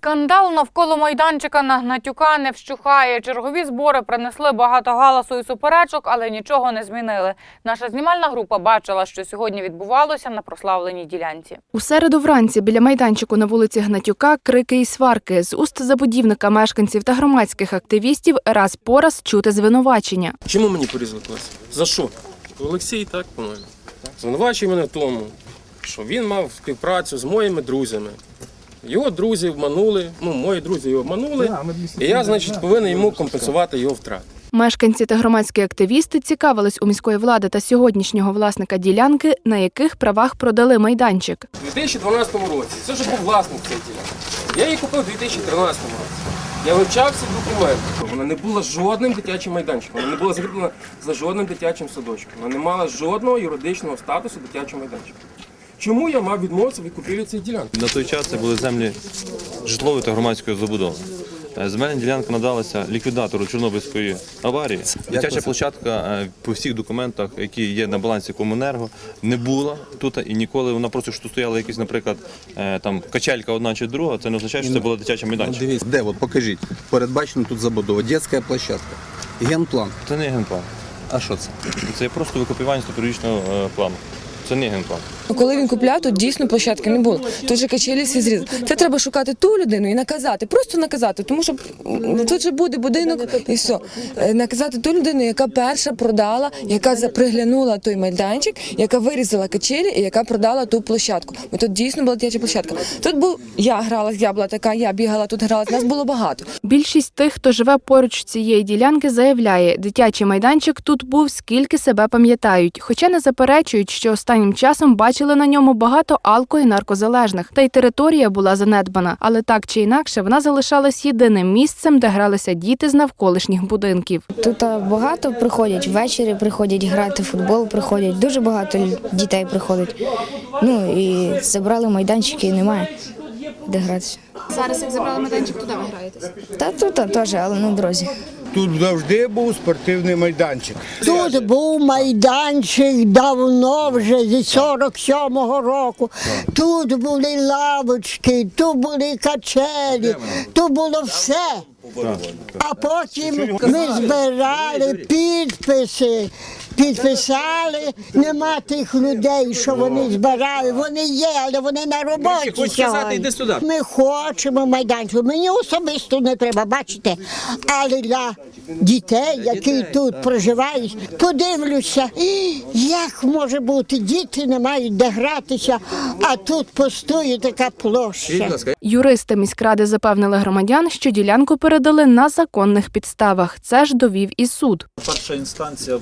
Скандал навколо майданчика на Гнатюка не вщухає. Чергові збори принесли багато галасу і суперечок, але нічого не змінили. Наша знімальна група бачила, що сьогодні відбувалося на прославленій ділянці. У середу вранці біля майданчику на вулиці Гнатюка крики і сварки. З уст забудівника, мешканців та громадських активістів раз по раз чути звинувачення. Чому мені порізали клас? За що? Олексій, так, по-моєму. Звинувачує мене в тому, що він мав співпрацю з моїми друзями. Його друзі обманули, ну, мої друзі його обманули, і я, значить, повинен йому компенсувати його втрати. Мешканці та громадські активісти цікавились у міської влади та сьогоднішнього власника ділянки, на яких правах продали майданчик. У 2012 році це вже був власник цієї ділянки. Я її купив у 2013 році. Я вивчав ці документи. Вона не була жодним дитячим майданчиком, вона не була закріплена за жодним дитячим садочком. Вона не мала жодного юридичного статусу дитячого майданчика. Чому я мав відмовитися від купівлі цієї ділянки? На той час це були землі житлової та громадської забудови. Е, Земельна ділянка надалася ліквідатору Чорнобильської аварії. Дитяча площадка е, по всіх документах, які є на балансі Комунерго, не була тут і ніколи. Вона просто що стояла якась, наприклад, е, там качелька одна чи друга. Це не означає, що це була дитяча майданчик. Дивіться, де от покажіть. Передбачено тут забудова. Дитяча площадка. Генплан. Це не генплан. А що це? Це просто викопівання стратегічного плану. Це не генплан. Коли він купляв, тут дійсно площадки не було. Тут же качелі всі зрізали. Це треба шукати ту людину і наказати, просто наказати, тому що тут же буде будинок і все. Е, Наказати ту людину, яка перша продала, яка приглянула той майданчик, яка вирізала качелі і яка продала ту площадку. Бо тут дійсно була дитяча площадка. Тут був я грала, я була така, я бігала, тут грала. Нас було багато. Більшість тих, хто живе поруч цієї ділянки, заявляє, дитячий майданчик тут був скільки себе пам'ятають, хоча не заперечують, що останнім часом бачили на ньому багато алко і наркозалежних, та й територія була занедбана. Але так чи інакше, вона залишалась єдиним місцем, де гралися діти з навколишніх будинків. Тут багато приходять ввечері, приходять грати в футбол, приходять. Дуже багато дітей приходить. Ну і забрали майданчики, і немає де гратися. Зараз, як забрали майданчик, туди ви граєтесь. Та тут теж, але на дорозі. Тут завжди був спортивний майданчик. Тут був майданчик давно вже зі 47-го року. Тут були лавочки, тут були качелі, тут було все. А потім ми збирали підписи. Підписали, нема тих людей, що вони збирали. Вони є, але вони на роботі. сьогодні. Ми хочемо майданчик. Мені особисто не треба, бачите. Але для дітей, які тут проживають, подивлюся, як може бути, діти не мають де гратися, а тут пустує така площа. Юристи міськради запевнили громадян, що ділянку передали на законних підставах. Це ж довів і суд. Перша інстанція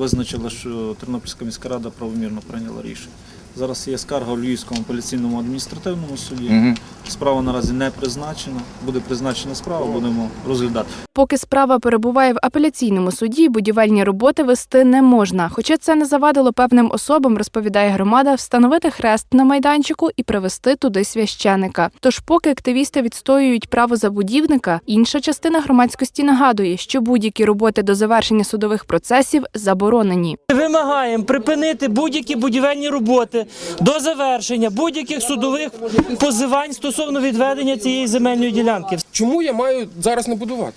визначила, що Тернопільська міська рада правомірно прийняла рішення. Зараз є скарга у Львівському апеляційному адміністративному суді. Справа наразі не призначена. Буде призначена справа, будемо розглядати. Поки справа перебуває в апеляційному суді, будівельні роботи вести не можна. Хоча це не завадило певним особам, розповідає громада, встановити хрест на майданчику і привезти туди священика. Тож, поки активісти відстоюють право забудівника, інша частина громадськості нагадує, що будь-які роботи до завершення судових процесів заборонені. Вимагаємо припинити будь-які будівельні роботи до завершення будь-яких судових позивань стосовно відведення цієї земельної ділянки. Чому я маю зараз не будувати?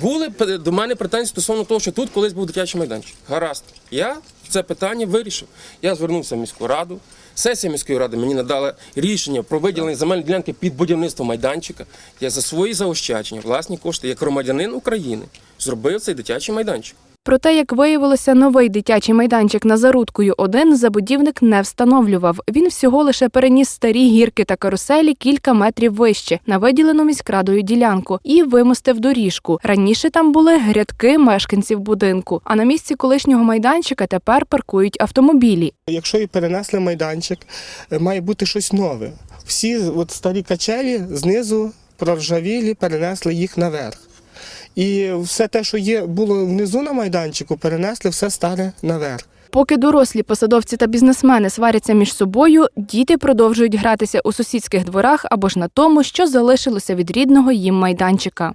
Були до мене претензії стосовно того, що тут колись був дитячий майданчик. Гаразд. Я це питання вирішив. Я звернувся в міську раду. Сесія міської ради мені надала рішення про виділення земельної ділянки під будівництво майданчика. Я за свої заощадження, власні кошти, як громадянин України, зробив цей дитячий майданчик. Проте, як виявилося, новий дитячий майданчик на Зарудкою 1 забудівник не встановлював. Він всього лише переніс старі гірки та каруселі кілька метрів вище на виділену міськрадою ділянку і вимостив доріжку. Раніше там були грядки мешканців будинку. А на місці колишнього майданчика тепер паркують автомобілі. Якщо і перенесли майданчик, е, має бути щось нове. Всі от старі качелі знизу проржавілі, перенесли їх наверх. І все те, що є, було внизу на майданчику, перенесли все старе наверх. Поки дорослі посадовці та бізнесмени сваряться між собою, діти продовжують гратися у сусідських дворах або ж на тому, що залишилося від рідного їм майданчика.